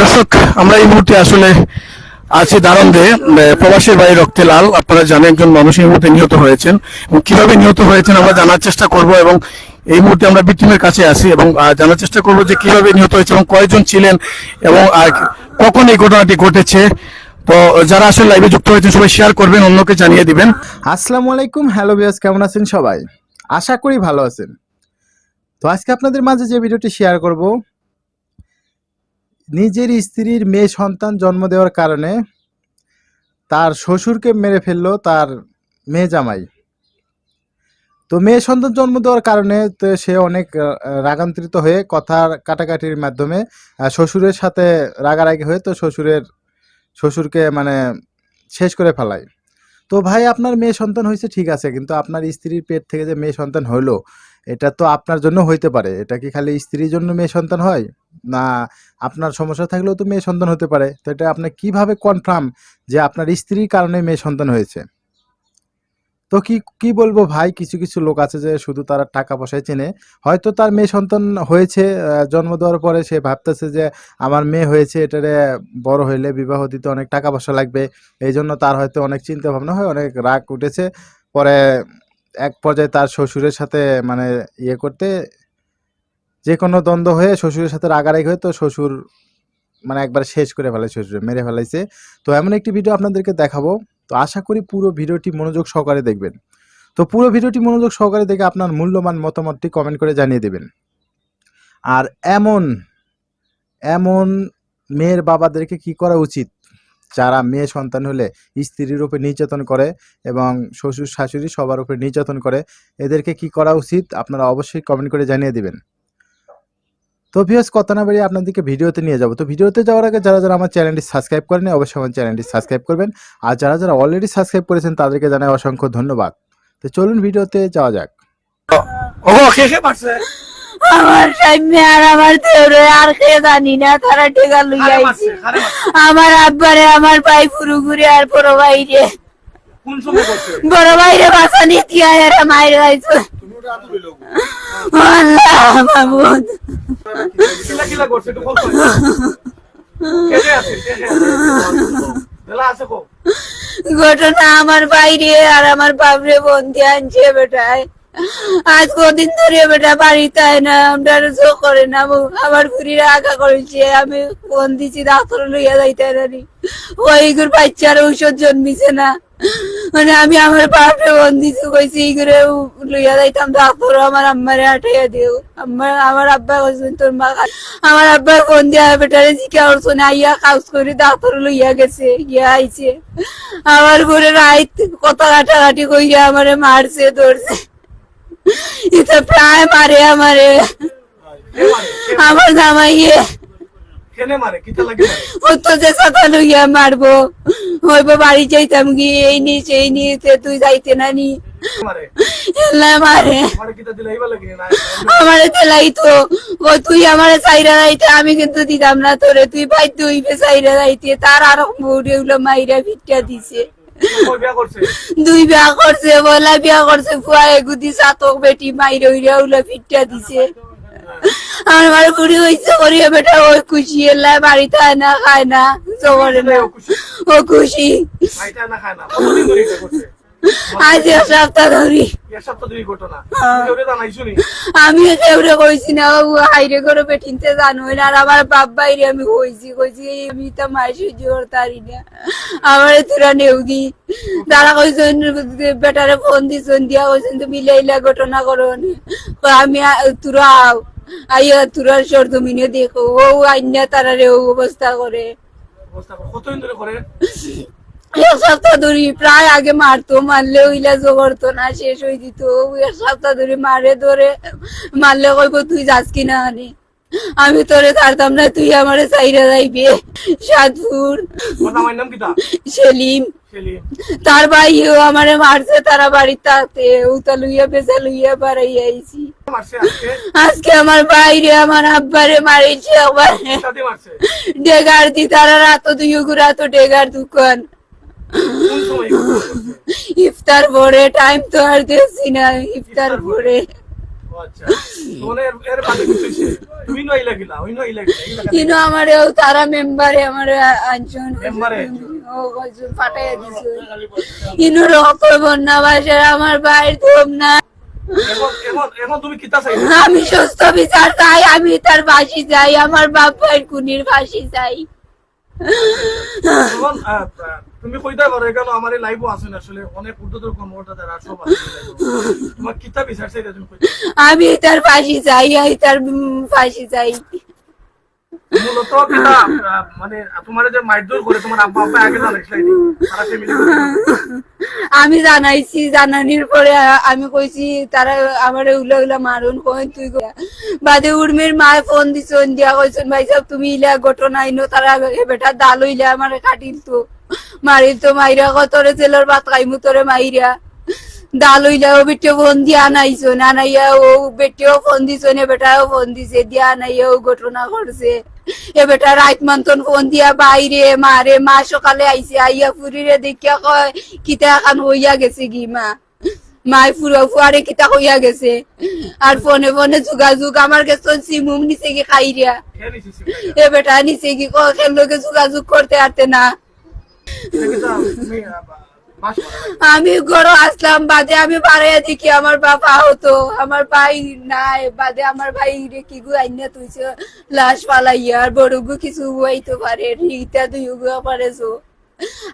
দর্শক, আমরা এই মুহূর্তে আসলে আছি দারন্দে। প্রবাসীর বাড়ি রক্তে লাল। আপনারা জানেন একজন মানুষ এই মুহূর্তে নিহত হয়েছেন। এবং কীভাবে নিহত হয়েছেন আমরা জানার চেষ্টা করব এবং এই মুহূর্তে আমরা বিটিমের কাছে আছি এবং জানার চেষ্টা করব যে কীভাবে নিহত হয়েছে এবং কয়জন ছিলেন এবং কখন এই ঘটনাটি ঘটেছে। তো যারা আসলে লাইভে যুক্ত হয়েছেন, সবাই শেয়ার করবেন, অন্যকে জানিয়ে দিবেন। আসসালামু আলাইকুম। হ্যালো বিয়াস কেমন আছেন সবাই? আশা করি ভালো আছেন। তো আজকে আপনাদের মাঝে যে ভিডিওটি শেয়ার করব, নিজের স্ত্রীর মেয়ে সন্তান জন্ম দেওয়ার কারণে তার শ্বশুরকে মেরে ফেলল তার মেয়ে জামাই। তো মেয়ে সন্তান জন্ম দেওয়ার কারণে তো সে অনেক রাগান্তরিত হয়ে কথার কাটাকাটির মাধ্যমে শ্বশুরের সাথে রাগারাগি হয়ে তো শ্বশুরের, শ্বশুরকে মানে শেষ করে ফেলায়। তো ভাই, আপনার মেয়ে সন্তান হয়েছে ঠিক আছে, কিন্তু আপনার স্ত্রীর পেট থেকে যে মেয়ে সন্তান হইল এটা তো আপনার জন্য হইতে পারে। এটা কি খালি স্ত্রীর জন্য মেয়ে সন্তান হয়? না, আপনার সমস্যা থাকলেও তো মেয়ে সন্তান হতে পারে। তো এটা আপনি কীভাবে কনফার্ম যে আপনার স্ত্রীর কারণে মেয়ে সন্তান হয়েছে? তো কি কি বলব ভাই? কিছু কিছু লোক আছে যে শুধু তারা টাকা পয়সায় চেনে। হয়তো তার মেয়ে সন্তান হয়েছে জন্ম দেওয়ার পরে সে ভাবতেছে যে আমার মেয়ে হয়েছে, এটারে বড় হইলে বিবাহ দিতে অনেক টাকা পয়সা লাগবে। এই জন্য তার হয়তো অনেক চিন্তা ভাবনা হয়, অনেক রাগ উঠেছে। পরে এক পর্যায়ে তার শ্বশুরের সাথে মানে ইয়ে করতে যে কোনো দ্বন্দ্ব হয়ে শ্বশুরের সাথে রাগারাগি হয়ে তো শ্বশুর মানে একবার শেষ করে ফেলে শ্বশুরে, মেরে ফেলাইছে। তো এমন একটি ভিডিও আপনাদেরকে দেখাবো। তো আশা করি পুরো ভিডিওটি মনোযোগ সহকারে দেখবেন। তো পুরো ভিডিওটি মনোযোগ সহকারে দেখে আপনার মূল্যবান মতামতটি কমেন্ট করে জানিয়ে দেবেন। আর এমন এমন মেয়ের বাবাদেরকে কি করা উচিত? যারা মেয়ে সন্তান হলে স্ত্রীর উপরে নির্যাতন করে এবং শ্বশুর, শাশুড়ি সবার উপরে নির্যাতন করে, এদেরকে কি করা উচিত? আপনারা অবশ্যই কমেন্ট করে জানিয়ে দিবেন। তো ভিউয়ার্স কথা না আপনাদেরকে ভিডিওতে নিয়ে যাব। তো ভিডিওতে যাওয়ার আগে যারা যারা আমার চ্যানেলটি সাবস্ক্রাইব করেনি অবশ্যই আমার চ্যানেলটি সাবস্ক্রাইব করবেন। আর যারা যারা অলরেডি সাবস্ক্রাইব করেছেন, তাদেরকে জানাই অসংখ্য ধন্যবাদ। তো চলুন ভিডিওতে যাওয়া যাক। ও কে কে মারছে আমার সামনে আর আমার দেউরে আর কে জানি না তারা টেকা লইয়া আমার আব্বারে আমার ভাই পুরু ঘুরে আর বড় সময় করছে? বড় ভাইরে বাসা নিতে আয় আর আল্লাহ মাহমুদ আছে কো ঘটনা আমার বাইরে আর আমার বাপরে বন্দি আনছে বেটায়। আজ কদিন ধরে বেটা বাড়িতে আয় না, আমরা জো করে না। আমার ঘুরিয়ে আগা করেছে, আমি ফোন দিছি ডাক্তার লইয়া যাইতে নানি ওই গুর বাচ্চার ঔষধ জন্মিছে না। মানে আমি আমার বাপরে ফোন দিছি, কইছি এই করে লইয়া যাইতাম ডাক্তার আমার আম্মারে আটাইয়া দিও। আমার আমার আব্বা কইছেন তোর মা আমার আব্বা ফোন দিয়া বেটারে জিকা করছ না, আইয়া কাজ করে ডাক্তার লইয়া গেছে, গিয়া আইছে। আমার ঘরে রাইত কত কাটাকাটি কইরা আমারে মারছে, ধরছে। হইব বাড়ি যাইতাম গিয়ে এই নি সেই নি তে তুই যাইতে না নি মারে আমারে তেলাই ও তুই আমারে চাইরা যাইতে আমি কিন্তু দিতাম না তোরে তুই ভাই তুই চাইরা যাইতে তার আর বউরে উলো মাইরা ভিটটা দিছে দুই বিয়া করছে বলা বিয়া করছে ফুয়া এগুদি চাতক বেটি মাইরে উইরে উলে ফিটটা দিছে। আমার মার বুড়ি হইছে করিয়া বেটা ওই খুশি এলা বাড়িতে না খায় না জবরে না। ও খুশি। না খায় না। আজ এক সপ্তাহ ধরি। হ্যাঁ। আমি কেউরে কইছি না ও হাইরে করে বেটিনতে জানোই না আর আমার বাপ বাইরে আমি কইছি কইছি আমি তো মাই সহ্য করতে পারি না। আমার তোরা নেউগি তারা কইছেন বেটারে ফোন দিছেন দিয়া কইছেন তুমি লাইলা ঘটনা করো আমি তোরা আও। আইয়া তোরা সরজমিনে দেখো ও আইনা তারা রে অবস্থা করে। অবস্থা কতদিন ধরে করে? এক সপ্তাহ ধরে প্রায় আগে মারতো মারলে ওইলা জগরতো না শেষ হয়ে দিত। এক সপ্তাহ ধরে মারে ধরে মারলে কইব তুই যাস কিনা আনে? আমি তোরে ছাড়তাম না তুই আমারে চাইরা যাইবে। সাধুর সেলিম। তার ভাইও আমারে মারছে তারা বাড়ির তাতে উতা লুইয়া বেচা লুইয়া বাড়াই আইছি। আজকে? আমার বাইরে আমার আব্বারে মারিছে আবার ডেগার দি তারা রাত দুই গুড়া তো ডেগার দোকান। ইফতার পরে টাইম তো আর দেখছি না ইফতার ও আচ্ছা। কিন্তু আমার তারা মেম্বারে আমার ইনু রক্ত বন্যা বাসার আমার বাইর না। আমি সুস্থ বিচার চাই আমি তার বাসি চাই আমার বাপ ভাইয়ের কুনির ফাঁসি চাই। তুমি কইতা পারো এখানে আমার এই লাইভও আসেন আসলে অনেক ঊর্ধ্বতর কর্মকর্তা তারা সব তোমার কিতাব বিচার চাই তুমি আমি তার ফাঁসি চাই, আমি তার ফাঁসি চাই। মানে আমি জানাইছি, জানানির পরে আমি কইছি, তারা আমার উলা উলা মারুন কই তুই। বাদে উর্মির মায় ফোন দিছন, দিয়া কইছন, ভাই সাহেব, তুমি ইলা ঘটনা আইনো, তারা বেটা দাল হইলে আমার কাটিল তো। মারিল তো মাইরা, কতরে জেলের ভাত খাইমু, তোরে মাইরা। দাল হইলে ও বেটে ফোন দিয়া আনাইছন আনাইয়া ও বেটেও ফোন দিছন নে বেটাও ফোন দিছে দিয়া আনাইয়া ও ঘটনা করছে এ বেটা রাত মন্তন ফোন দিয়া বাইরে মারে মা সকালে আইছে আইয়া ফুরিরে দেখিয়া কয় কিতা এখন হইয়া গেছে কি মা। মাই ফুরা ফুয়ারে কিতা হইয়া গেছে। আর ফোনে ফোনে যোগাযোগ আমার কাছে সিমুম নিছে কি খাইরিয়া এ বেটা নিছে কি লোকে যোগাযোগ করতে পারতে না। আমি ঘর আসলাম বাদে আমি বাড়াইয়া দেখি আমার বাবা হতো। আমার ভাই নাই বাদে আমার ভাই রে কি গু আইনা তুইছে লাশ পালাইয়া আর বড় গু কিছু হইতে পারে রিতা দুই গু পারেছো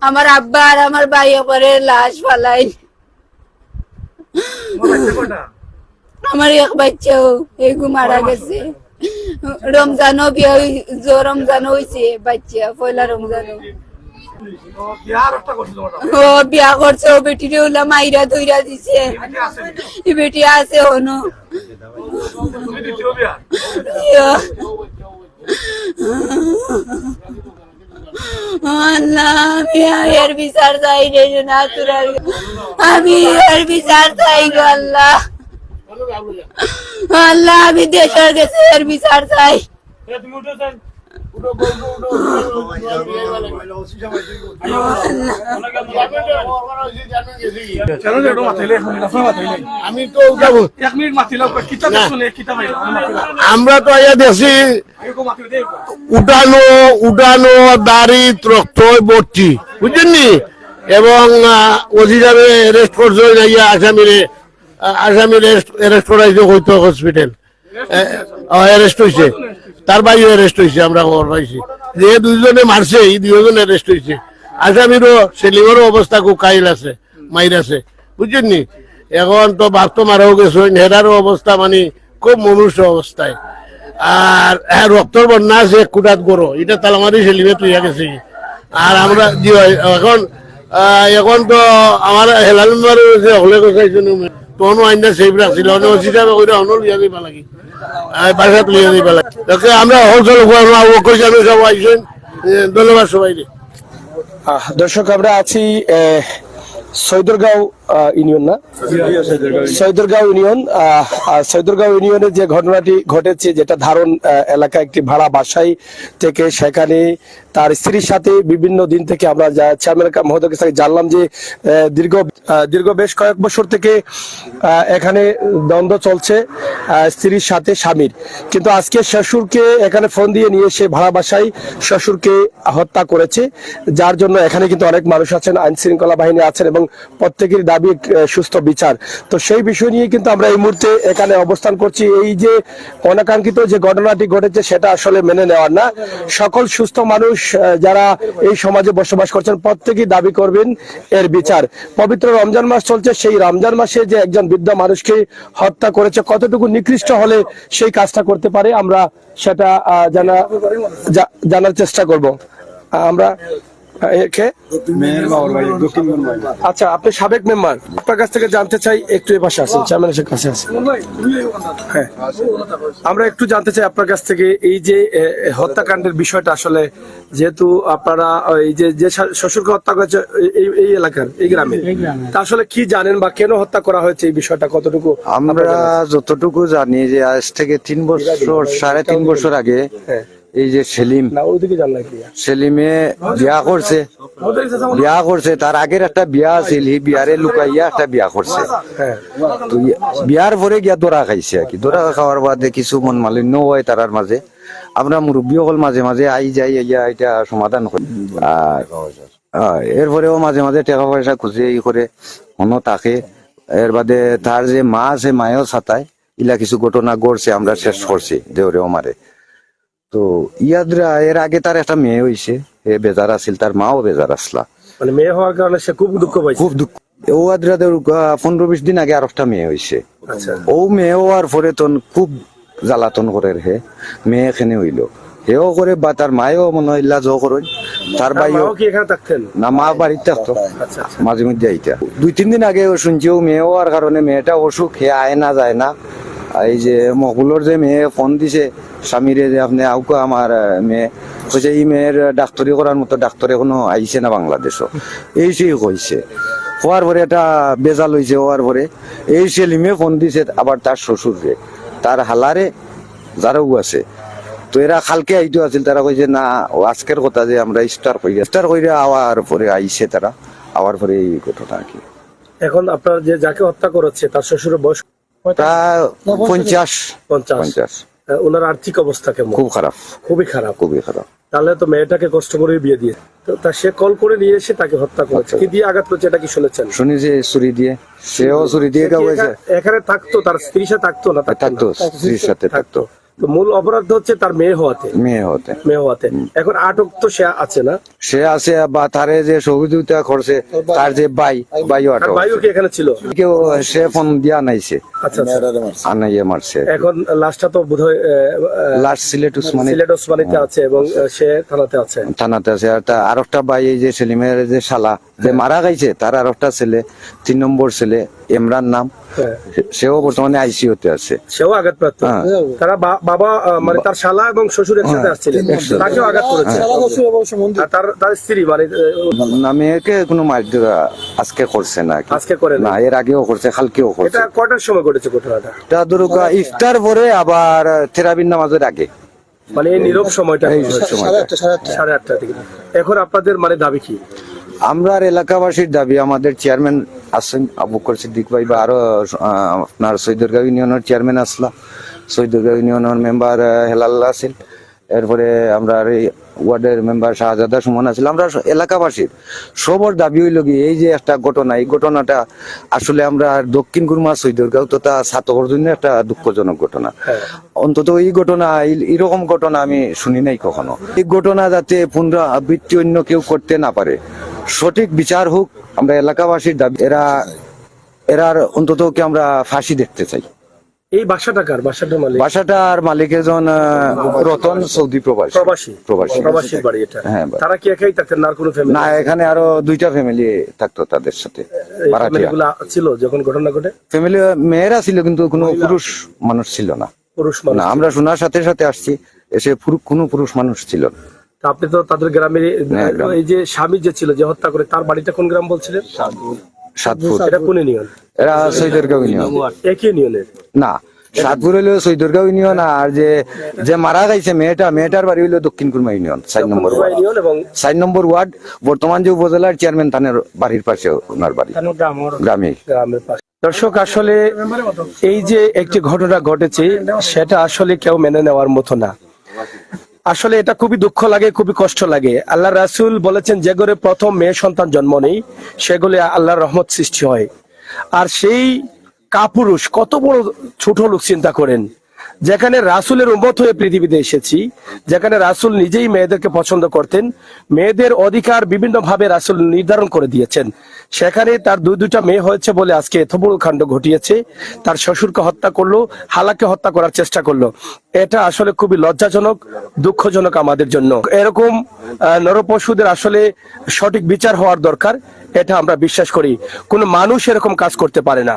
আমার আব্বা আর আমার ভাই পরে লাশ পালাই আমার এক বাচ্চাও এগু মারা গেছে। রমজানও বিয়ে হই- জো রমজান হইছে বাচ্চা পয়লা রমজানও। ও বিয়া করছে ও বেটিরে ওলা মাইরা ধইরা দিছে বেটি আছে নি? এই বেটি আছে হনো তুমি দ্বিতীয় বিয়া আল্লাহ আমি এর বিচার চাই রে না তোরার আমি এর বিচার চাই গো আল্লাহ আল্লাহ আমি দেশের কাছে এর বিচার চাই আমরা তো আইয়া দেখছি উঠানো উঠানো দাড়ি রক্ত ভর্তি বুঝছেন নি এবং ওসিজারে অ্যারেস্ট করছে ইয়া আসামিরে আহ, আসামির অ্যারেস্ট করাইছে হয়তো হসপিটাল অ্যারেস্ট হয়েছে তার বাইরে অ্যারেস্ট হয়েছে, আমরা খবর পাইছি। যে দুইজনে মারছে, এই দুইজন অ্যারেস্ট হয়েছে। আসামিরও সেলিমেরও অবস্থা খুব কাইল আছে, মাইর আছে। বুঝছেন নি? এখন তো বাপ তো মারাও গেছে হেরারও অবস্থা মানে খুব মনুষ্য অবস্থায়। আর হ্যাঁ রক্তর বন্যা আছে কুটাত গরো। এটা তালামারি সেলিমে তুইয়া গেছে। আর আমরা এখন এখন তো আমার হেলাল মেম্বার হলে গেছে তখন আইন না রাখছিল অন্য সিস্টেম করে অন্য লিয়া দিবা লাগি। বাসাত লিয়া দিবা লাগে। তাকে আমরা হোলসেল কইছি আমি সব আইসেন ধন্যবাদ সবাই দর্শক আমরা আছি সৈদরগাঁও ইউনিয়ন না? সৈদরগাঁও ইউনিয়ন সৈদরগাঁও ইউনিয়নে যে ঘটনাটি ঘটেছে, যেটা ধারণ এলাকা একটি ভাড়া বাসায় থেকে সেখানে তার স্ত্রীর সাথে বিভিন্ন দিন থেকে আমরা চেয়ারম্যান মহোদয়ের থেকে জানলাম যে দীর্ঘ দীর্ঘ বেশ কয়েক বছর থেকে এখানে দ্বন্দ্ব চলছে স্ত্রীর সাথে স্বামীর। কিন্তু আজকে শ্বশুরকে এখানে ফোন দিয়ে নিয়ে এসে ভাড়া বাসায় শ্বশুরকে হত্যা করেছে, যার জন্য এখানে কিন্তু অনেক মানুষ আছেন আইন শৃঙ্খলা বাহিনী আছেন এবং প্রত্যেকের দাবি এক, সুস্থ বিচার। তো সেই বিষয় নিয়ে কিন্তু আমরা এই মুহূর্তে এখানে অবস্থান করছি। এই যে অনাকাঙ্ক্ষিত যে ঘটনাটি ঘটেছে সেটা আসলে মেনে নেওয়ার না। সকল সুস্থ মানুষ যারা এই সমাজে বসবাস করছেন প্রত্যেকেই দাবি করবেন এর বিচার। পবিত্র রমজান মাস চলছে সেই রমজান মাসে যে একজন বৃদ্ধ মানুষকে হত্যা করেছে কতটুকু নিকৃষ্ট হলে সেই কাজটা করতে পারে আমরা সেটা জানা জানার চেষ্টা করব। আমরা আচ্ছা আপনি সাবেক মেম্বার। আপনার কাছ থেকে জানতে চাই একটু এ পাশে আসেন চেয়ারম্যানের কাছে আসেন হ্যাঁ। আমরা একটু জানতে চাই আপনার কাছ থেকে এই যে হত্যাকাণ্ডের বিষয়টা আসলে যেহেতু আপনারা এই যে যে শ্বশুরকে হত্যা করেছে এই এলাকার এই গ্রামে তা আসলে কি জানেন বা কেন হত্যা করা হয়েছে এই বিষয়টা কতটুকু আমরা যতটুকু জানি যে আজ থেকে তিন বছর সাড়ে তিন বছর আগে হ্যাঁ। এই যে সেলিম। সেলিমে বিয়া করছে। বিয়া করছে তার আগের একটা বিয়া আছিল সেই বিয়ারে লুকাইয়া একটা বিয়া করছে। হ্যাঁ। তো বিয়ার পরে গিয়া দোরা খাইছে আর কি। দোরা খাওয়ার বাদে কিছু মন মালিন্য হয় তারার মাঝে। আমরা মুরব্বী সকল মাঝে মাঝে আই যাই ইয়া এটা সমাধান করি। আর এরপরেও মাঝে মাঝে টাকা পয়সা খুঁজে ই করে হনো তাকে এর বাদে তার যে মা আছে মায়েও ছাতায় ইলা কিছু ঘটনা গড়ছে আমরা শেষ করছি দেওরেও মারে। তো ইয়াদরা এর আগে তার একটা মেয়ে হইছে এ বেজার আছিল তার মাও বেজার আসলা। মানে মেয়ে হওয়ার কারণে সে খুব দুঃখ পাইছে। খুব দুঃখ ও আদ্রাদের পনেরো বিশ দিন আগে আর একটা মেয়ে হইছে। আচ্ছা। ও মেয়ে হওয়ার পরে তন খুব জ্বালাতন করে হে মেয়ে এখানে হইল। হেও করে বা তার মায়েও মনে হয় ইল্লা জো করে তার থাকতেন? না মা বাড়িতে থাকতো আচ্ছা আচ্ছা মাঝে মধ্যে আইতা। দুই তিন দিন আগে শুনছি ও মেয়ে হওয়ার কারণে মেয়েটা অসুখ হে আয় না যায় না। এই যে মকুলোর যে মেয়ে, ফোন দিছে, স্বামীরে যে আপনি আউকা আমার মেয়ে। কইছে, এই মেয়ের ডাক্তারি করার মতো ডাক্তার এখনও আইছে না বাংলাদেশও। এই সেই কইছে। হওয়ার পরে একটা বেজাল হইছে, হওয়ার পরে। এই সেলিমে ফোন দিছে আবার তার শ্বশুররে তার হালারে যারাও আছে। তো এরা কালকে আইতো আছিল, তারা কইছে, না আজকের কথা যে আমরা স্টার কইরা স্টার কইরা আওয়ার পরে আইছে তারা। আওয়ার পরে এই আর কি। এখন আপনার যে যাকে হত্যা করেছে, তার শ্বশুরের বয়স পঞ্চাশ। পঞ্চাশ। ওনার আর্থিক অবস্থা কেমন? খুব খারাপ। খুবই খারাপ। খুবই খারাপ। তাহলে তো মেয়েটাকে কষ্ট করে বিয়ে দিয়ে। তো তা সে কল করে নিয়ে এসে তাকে হত্যা করেছে। কি দিয়ে আঘাত করেছে এটা কি শুনেছেন? শুনি যে ছুরি দিয়ে। সেও ছুরি দিয়ে কাউকে এখানে থাকতো? তার স্ত্রীর সাথে থাকতো না? থাকতো স্ত্রীর সাথে থাকতো। তো মূল অপরাধ হচ্ছে তার মেয়ে হওয়াতে। মেয়ে হতে মেয়ে হওয়াতে। এখন আটক তো সে আছে না? সে আছে বা তারে যে সহযোগিতা করছে তার যে বাই বাইও তার আটো ভাইও কি এখানে ছিল? কেউ সে ফোন দিয়া নাইছে। আচ্ছা আচ্ছা। আনাইয়ে মারছে। এখন লাশটা তো বোধহয় লাস্ট সিলেট উসমানী সিলেট ওসমানীতে আছে এবং সে থানাতে আছে। থানাতে আছে। আর তা ভাই এই যে সেলিমের যে শালা যে মারা গাইছে তার আর একটা ছেলে তিন নম্বর ছেলে। ইমরান নাম। হ্যাঁ। সেও বর্তমানে আইসিইউতে আছে। সেও আঘাত প্রাপ্ত। হ্যাঁ। তারা বাবা মানে তার শালা এবং শ্বশুর একসাথে আসছিলেন। তাকেও আঘাত করেছে। তার তার স্ত্রী মানে আহ, না মেয়েকে কোনো মার দেওয়া আজকে করছে না। আজকে করে না? এর আগেও করছে কালকেও করছে। এটা কটার সময় ঘটেছে ঘটনাটা? তা দুর্গা ইফতার পরে আবার থেরাবিন নামাজের আগে। মানে এই নীরব সময়টা এই সময়টা। সাড়ে আটটা থেকে। এখন আপনাদের মানে দাবি কি? আমরা আর এলাকাবাসীর দাবি আমাদের চেয়ারম্যান আসেন আবুকর সিদ্দিক ভাই বা আরও আপনার সৈদুর্গাঁও ইউনিয়নের চেয়ারম্যান আসলা। সৈদুর্গাঁও ইউনিয়নের মেম্বার হেলাল্লা আছিল এরপরে আমরা আর এই ওয়ার্ডের মেম্বার শাহজাদা সুমন আছিল আমরা এলাকাবাসীর সবর দাবি হইল কি এই যে একটা ঘটনা এই ঘটনাটা আসলে আমরা দক্ষিণ গুরমা সৈদুর্গাঁও তো তা সাতকর জন্য একটা দুঃখজনক ঘটনা। অন্তত এই ঘটনা এরকম ঘটনা আমি শুনি নাই কখনো। এই ঘটনা যাতে পুনরাবৃত্তি অন্য কেউ করতে না পারে সঠিক বিচার হোক আমরা এলাকাবাসীর দাবি এরা এরার অন্তত কি আমরা ফাঁসি দেখতে চাই। এই বাসাটা কার? বাসাটা মালিক? বাসাটার মালিক একজন রতন সৌদি প্রবাসী। প্রবাসী। প্রবাসী। প্রবাসীর বাড়ি এটা। হ্যাঁ, তারা কি একাই থাকতেন? না কোনো ফ্যামিলি না এখানে আরও দুইটা ফ্যামিলি থাকতো তাদের সাথে। ভাড়াটিয়া ছিল যখন ঘটনা ঘটে? ফ্যামিলি মেয়েরা ছিল কিন্তু কোনো পুরুষ মানুষ ছিল না। পুরুষ মানুষ না আমরা শোনার সাথে সাথে আসছি এসে কোনো পুরুষ মানুষ ছিল না। তা আপনি তো তাদের গ্রামের হ্যাঁ, এই যে স্বামী যে ছিল যে হত্যা করে তার বাড়িটা কোন গ্রাম বলছিলেন? সাতপুর এটা কোন ইউনিয়ন? এরা সৈদুর্গাঁও ইউনিয়ন। একই ইউনিয়নের? না সাতপুর হইল সৈদুর্গাঁও ইউনিয়ন আর যে যে মারা গাইছে মেয়েটা মেয়েটার বাড়ি হইল দক্ষিণ কুরমা ইউনিয়ন চার নম্বর ওয়ার্ড। ইউনিয়ন এবং চার নম্বর ওয়ার্ড বর্তমান যে উপজেলার চেয়ারম্যান বাড়ির পাশে ওনার বাড়ি। গ্রামে। গ্রামের পাশে। দর্শক আসলে এই যে একটি ঘটনা ঘটেছে সেটা আসলে কেউ মেনে নেওয়ার মতো না। আসলে এটা খুবই দুঃখ লাগে, খুবই কষ্ট লাগে। আল্লাহ রাসুল বলেছেন, যে ঘরে প্রথম মেয়ে সন্তান জন্ম নেই, সেগুলি আল্লাহর রহমত সৃষ্টি হয়। আর সেই কাপুরুষ কত বড় ছোট লোক চিন্তা করেন। যেখানে রাসুলের উম্মত হয়ে পৃথিবীতে এসেছি, যেখানে রাসুল নিজেই মেয়েদেরকে পছন্দ করতেন, মেয়েদের অধিকার বিভিন্ন ভাবে রাসুল নির্ধারণ করে দিয়েছেন। সেখানে তার দুই দুইটা মেয়ে হয়েছে বলে আজকে এত বড় কাণ্ড ঘটিয়েছে। তার শ্বশুরকে হত্যা করল হালাকে হত্যা করার চেষ্টা করল। এটা আসলে খুবই লজ্জাজনক, দুঃখজনক আমাদের জন্য। এরকম নরপশুদের আসলে সঠিক বিচার হওয়ার দরকার, এটা আমরা বিশ্বাস করি। কোনো মানুষ এরকম কাজ করতে পারে না।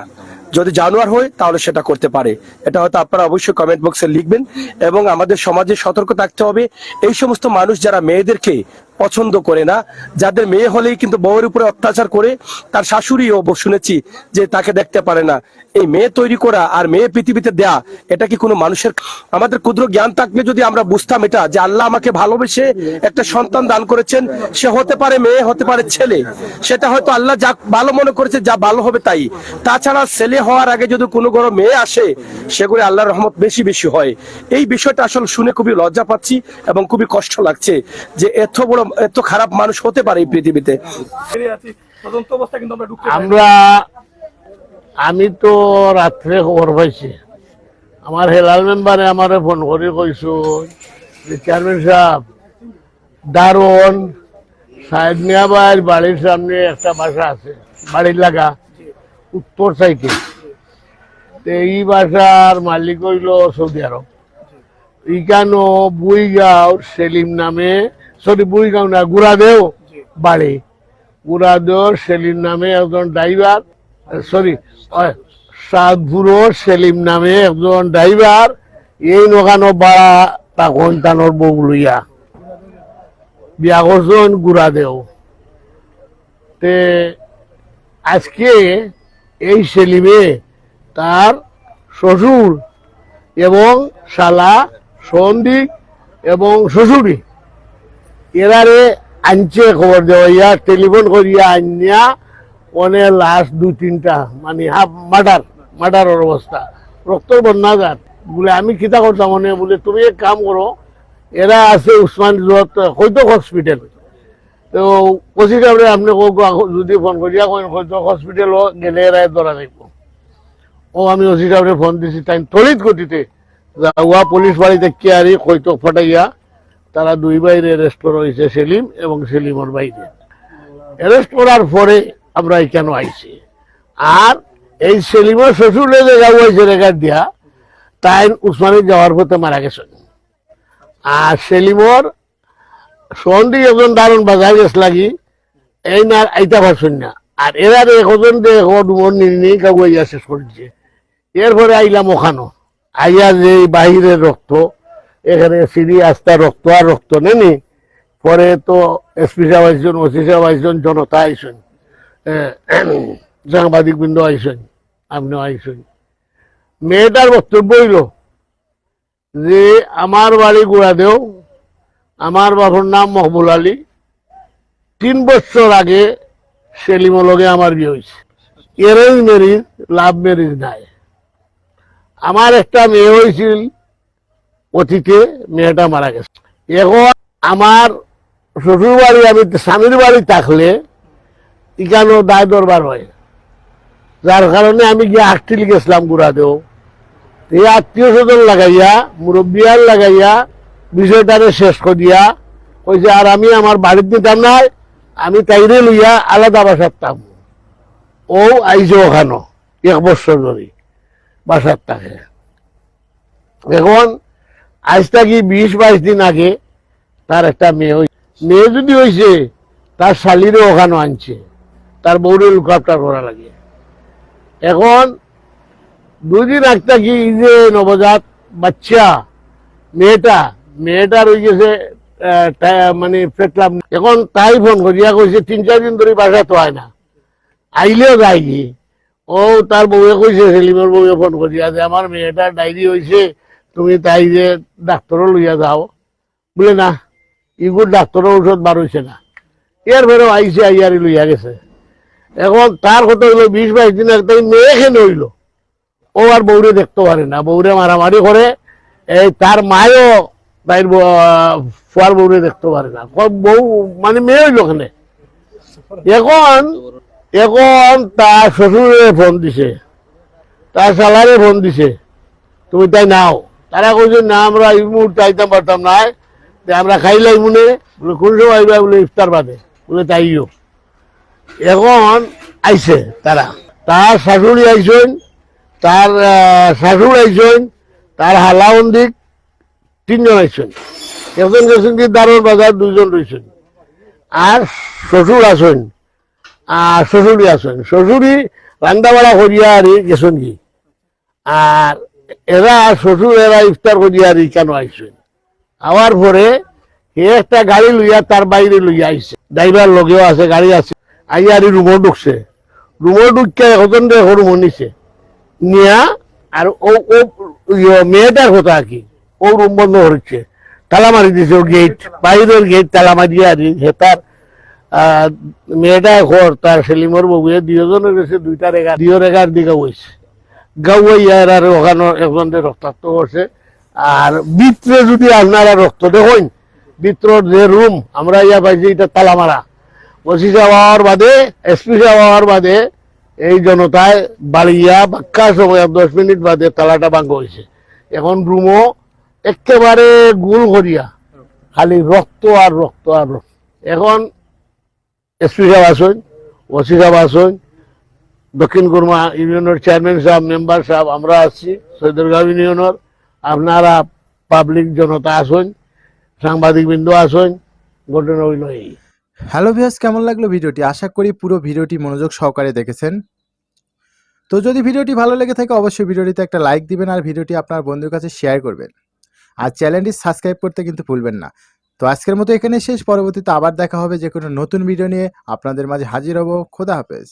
যদি জানোয়ার হয়, তাহলে সেটা করতে পারে। এটা হয়তো আপনারা অবশ্যই কমেন্ট বক্সে লিখবেন এবং আমাদের সমাজে সতর্ক থাকতে হবে। এই সমস্ত মানুষ যারা মেয়েদেরকে পছন্দ করে না। যাদের মেয়ে হলেই কিন্তু বউয়ের উপরে অত্যাচার করে তার শাশুড়িও শুনেছি যে তাকে দেখতে পারে না। এই মেয়ে তৈরি করা আর মেয়ে পৃথিবীতে দেয়া, এটা কি কোনো মানুষের আমাদের ক্ষুদ্র জ্ঞান থাকলে যদি আমরা বুঝতাম এটা, যে আল্লাহ আমাকে ভালোবেসে একটা সন্তান দান করেছেন, সে হতে পারে মেয়ে, হতে পারে ছেলে। সেটা হয়তো আল্লাহ যা ভালো মনে করেছে, যা ভালো হবে তাই। তাছাড়া ছেলে হওয়ার আগে যদি কোনো বড় মেয়ে আসে, সেগুলো আল্লাহর রহমত বেশি বেশি হয়। এই বিষয়টা আসলে শুনে খুবই লজ্জা পাচ্ছি এবং খুবই কষ্ট লাগছে যে এত বড় এত খারাপ মানুষ হতে পারে এই পৃথিবীতে। আমরা আমি তো রাত্রে খবর পাইছি। আমার হেলাল মেম্বারে আমারে ফোন করে কইছো চেয়ারম্যান সাহেব দারুণ সাহেব মিয়াবাইয়ের বাড়ির সামনে একটা বাসা আছে বাড়ির লাগা উত্তর সাইডে। তো এই বাসার মালিক হইল সৌদি আরব। ইকানো বুইগাঁও সেলিম নামে সরি বুইগাঁও না গুড়াদেও বাড়ি গুড়াদেও সেলিম নামে একজন ড্রাইভার সরি সাদপুরো সেলিম নামে একজন ড্রাইভার এই নখানো বাড়া তখন তানোর বউ লইয়া বিয়া করছেন গুড়াদেও। তে আজকে এই সেলিমে তার শ্বশুর এবং শালা সন্দিক এবং শ্বশুরি এরারে আনছে খবর দেওয়া টেলিফোন করিয়া আনিয়া অনে লাস্ট দুই তিনটা মানে হাফ মার্ডার মার্ডারের অবস্থা। রক্তর বন্যা যাত বলে, আমি কিতা করতাম? মনে বলে, তুমি এক কাম করো, এরা আছে উসমান হয়তো হসপিটাল তো কচি কাপড়ে আপনি যদি ফোন করিয়া কইন হয়তো হসপিটাল গেলে এরা ধরা যাইব ও, আমি ওসি সাহেবরে ফোন দিছি, তাই তড়িৎ গতিতে যাওয়া পুলিশ বাড়িতে কেয়ারি হয়তো ফটাইয়া তারা দুই বাইরে অ্যারেস্ট করা হয়েছে সেলিম এবং সেলিমর বাইরে। অ্যারেস্ট করার পরে আমরা এখানে আইছি। আর এই সেলিমের শ্বশুরে যে যাওয়া হয়েছে রেগার দিয়া তাই উসমানে যাওয়ার পথে মারা গেছেন। আর সেলিমর সন্ধি একজন দারুণ বাজার গেছ লাগি, এই না আইতা পারছেন না। আর এরা এখন ডুমর নির্ণি কাগুয়াইয়া শেষ করছে। এরপরে আইলাম ওখানো। আইয়া যে এই বাহিরের রক্ত এখানে সিঁড়ি আস্তা রক্ত আর রক্ত নেনি পরে তো এসপি সাহেব আইসন, ওসি সাহেব আইসন, জনতা আইসন সাংবাদিক বৃন্দ আইসন, আপনিও আইসন। মেয়েটার বক্তব্য হইল যে, আমার বাড়ি গুড়াদেও আমার বাবার নাম মহবুল আলী। তিন বছর আগে সেলিমের লগে আমার বিয়ে হয়েছে এরেঞ্জ ম্যারিজ লাভ ম্যারিজ নাই। আমার একটা মেয়ে হয়েছিল অতীতে মেয়েটা মারা গেছে। এখন আমার শ্বশুর বাড়ি আমি স্বামীর বাড়ি থাকলে এখানেও দায় দরবার হয়। যার কারণে আমি গিয়ে আটটিল গেছিলাম গুড়াদেও এই আত্মীয় স্বজন লাগাইয়া, মুরব্বিয়ার লাগাইয়া বিষয়টারে শেষ করিয়া কইছে আর আমি আমার বাড়ির দিতাম নাই আমি তাইরে লইয়া আলাদা থাকব। ও আইছে ওখানো, এক বছর ধরে বাসার থাকে। এখন আজ থাকি বিশ বাইশ দিন আগে তার একটা মেয়ে মেয়ে যদি হয়েছে তার শালিরও ওখানে আনছে। তার বউরে লুকাপটা করা লাগে। এখন দুই দিন আগ থাকি এই যে নবজাত বাচ্চা, মেয়েটা মেয়েটার হয়ে গেছে মানে পেটলাম এখন তাই ফোন করিয়া কইছে, তিন, চার দিন ধরে বাসা তো হয় না। আইলেও যায় কি ও তার বউয়ে কইছে, সেলিমের বউয়ে ফোন করিয়া যে আমার মেয়েটার ডায়েরি হয়েছে তুমি তাই যে ডাক্তারও লইয়া যাও। বলে, না ইগুর ডাক্তারও ঔষধ বার না। এর বেরো আইসে আইয়ারি লইয়া গেছে। এখন তার কথা হইল বিশ বাইশ দিন তাই মেয়ে খেলে হইল ও আর বউরে দেখতে পারে না। বউরে মারামারি করে এই তার মায়ও তাইর ব- ফুয়ার বউরে দেখতে পারে না। বউ মানে মেয়ে হইল ওখানে এখন এখন তার শ্বশুরে ফোন দিছে। তার সালারে ফোন দিছে। তুমি তাই নাও। তারা কইছে, না, আমরা এই মুহূর্তে আইতাম পারতাম যে আমরা খাইলাই মনে, বলে কোন সময় আইবা? বলে ইফতার বাদে। বলে, তাইও। এখন আইছে তারা। তার শাশুড়ি আইসেন তার শাশুড় আইসেন তার হালাউন্দিক তিনজন আইসেন একজন গেছেন কি দারুণ বাজার দুজন রয়েছেন আর শ্বশুর আছেন, আর শ্বশুরি আছেন। শ্বশুরি রান্দাবাড়া করিয়া আর গেছেন কি? আর এরা শ্বশুর, এরা ইফতার করিয়া আর কেন আইসেন? আওয়ার পরে একটা গাড়ি লইয়া তার বাইরে লইয়া আইছে ড্রাইভার লগেও আছে, গাড়ি আছে। আইয়া আর রুমও ঢুকছে। রুমও ঢুকছে এখন দেখো রুমও নিছে। নিয়া আর ও ও মেয়েটার কথা কি, ও রুম বন্ধ করছে। তালা মারি দিছে গেট বাইরের গেট তালা মারিয়া আর হেতার মেয়েটা ঘর, তার সেলিমর বউয়ে দুজনের গেছে দুইটার এগার দুইয়ের এগার দিকে বইছে। গাওয়াইয়ার আর ওখানে একজনের রক্তাক্ত করছে আর ভিতরে যদি আপনারা রক্ত দেখুন ভিতর যে রুম, আমরা ইয়া পাইছি এটা তালা মারা ওসি যাওয়ার বাদে, এসপি যাওয়ার বাদে এই জনতায় বাড়িয়া বাক্কা সময় দশ মিনিট বাদে তালাটা ভাঙ্গ হয়েছে। এখন রুমও একেবারে গুল করিয়া, খালি রক্ত আর রক্ত আর রক্ত। এখন এসপি সাহেব আসুন, ওসি সাহেব আসুন দক্ষিণ কুরমা ইউনিয়নের চেয়ারম্যান সাহেব, মেম্বার সাহেব, আমরা আসছি সৈদরগাঁও ইউনিয়নের। আপনারা পাবলিক জনতা আসুন সাংবাদিক বিন্দু আসুন, ঘটনা হইল এই। হ্যালো ভিউয়ার্স, কেমন লাগল ভিডিওটি? আশা করি পুরো ভিডিওটি মনোযোগ সহকারে দেখেছেন। তো যদি ভিডিওটি ভালো লেগে থাকে, অবশ্যই ভিডিওটিতে একটা লাইক দিবেন আর ভিডিওটি আপনার বন্ধুর কাছে শেয়ার করবেন। আর চ্যানেলটি সাবস্ক্রাইব করতে কিন্তু ভুলবেন না। তো আজকের মতো এখানে শেষ। পরবর্তীতে আবার দেখা হবে যে কোনো নতুন ভিডিও নিয়ে। আপনাদের মাঝে হাজির হব। খোদা হাফেজ।